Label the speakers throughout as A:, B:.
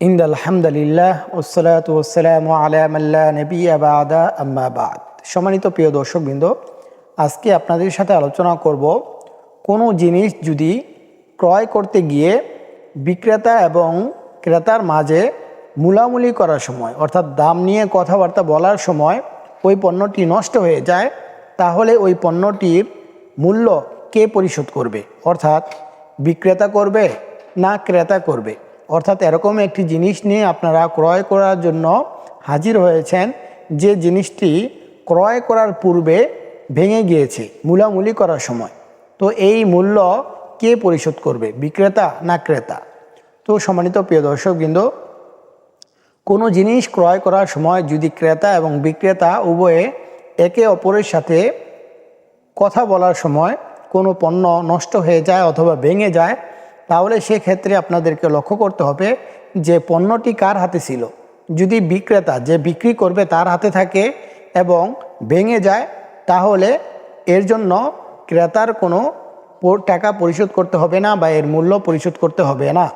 A: ইন্দ আলহামদুলিল্লাহ ওসলাত ওসালাম আলামাল্লা নবী আবাদা আম্মা বাদ। সম্মানিত প্রিয় দর্শকবৃন্দ, আজকে আপনাদের সাথে আলোচনা করব কোনো জিনিস যদি ক্রয় করতে গিয়ে বিক্রেতা এবং ক্রেতার মাঝে মূলামূলি করার সময়, অর্থাৎ দাম নিয়ে কথাবার্তা বলার সময় ওই পণ্যটি নষ্ট হয়ে যায়, তাহলে ওই পণ্যটির মূল্য কে পরিশোধ করবে? অর্থাৎ বিক্রেতা করবে না ক্রেতা করবে? অর্থাৎ এরকম একটি জিনিস নিয়ে আপনারা ক্রয় করার জন্য হাজির হয়েছেন, যে জিনিসটি ক্রয় করার পূর্বে ভেঙে গিয়েছে, মূলামূলি করার সময়। তো এই মূল্য কে পরিশোধ করবে, বিক্রেতা না ক্রেতা? তো সম্মানিত প্রিয় দর্শক দর্শকবৃন্দ কোনো জিনিস ক্রয় করার সময় যদি ক্রেতা এবং বিক্রেতা উভয়ে একে অপরের সাথে কথা বলার সময় কোনো পণ্য নষ্ট হয়ে যায় অথবা ভেঙে যায় তাহলে সেক্ষেত্রে আপনাদেরকে লক্ষ্য করতে হবে যে পণ্যটি কার হাতে ছিল। যদি বিক্রেতা যে বিক্রি করবে তার হাতে থাকে এবং ভেঙে যায়, তাহলে এর জন্য ক্রেতার কোনো টাকা পরিশোধ করতে হবে না বা এর মূল্য পরিশোধ করতে হবে না।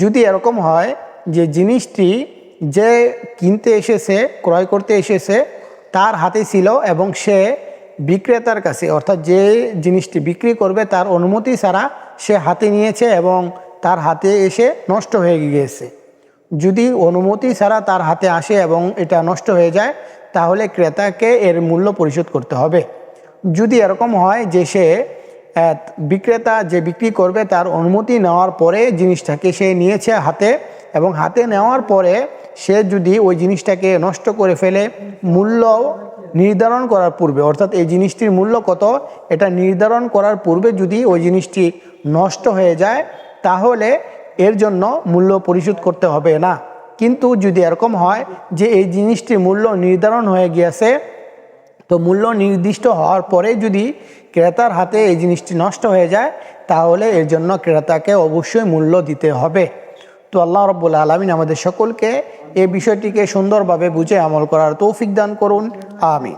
A: যদি এরকম হয় যে জিনিসটি যে কিনতে এসেছে, ক্রয় করতে এসেছে, তার হাতে ছিল এবং সে বিক্রেতার কাছে, অর্থাৎ যে জিনিসটি বিক্রি করবে তার অনুমতি ছাড়া সে হাতে নিয়েছে এবং তার হাতে এসে নষ্ট হয়ে গিয়েছে। যদি অনুমতি ছাড়া তার হাতে আসে এবং এটা নষ্ট হয়ে যায়, তাহলে ক্রেতাকে এর মূল্য পরিশোধ করতে হবে। যদি এরকম হয় যে সে বিক্রেতা যে বিক্রি করবে তার অনুমতি নেওয়ার পরে জিনিসটাকে সে নিয়েছে হাতে এবং হাতে নেওয়ার পরে সে যদি ওই জিনিসটাকে নষ্ট করে ফেলে, মূল্য নির্ধারণ করার পূর্বে, অর্থাৎ এই জিনিসটির মূল্য কত, এটা নির্ধারণ করার পূর্বে যদি ওই জিনিসটি নষ্ট হয়ে যায়, তাহলে এর জন্য মূল্য পরিশোধ করতে হবে না। কিন্তু যদি এরকম হয় যে এই জিনিসটির মূল্য নির্ধারণ হয়ে গিয়েছে, তো মূল্য নির্দিষ্ট হওয়ার পরে যদি ক্রেতার হাতে এই জিনিসটি নষ্ট হয়ে যায়, তাহলে এর জন্য ক্রেতাকে অবশ্যই মূল্য দিতে হবে। তো আল্লাহ রব্বুল আলমিন আমাদের সকলকে এ বিষয়টিকে সুন্দরভাবে বুঝে আমল করার তৌফিক দান করুন। আমিন।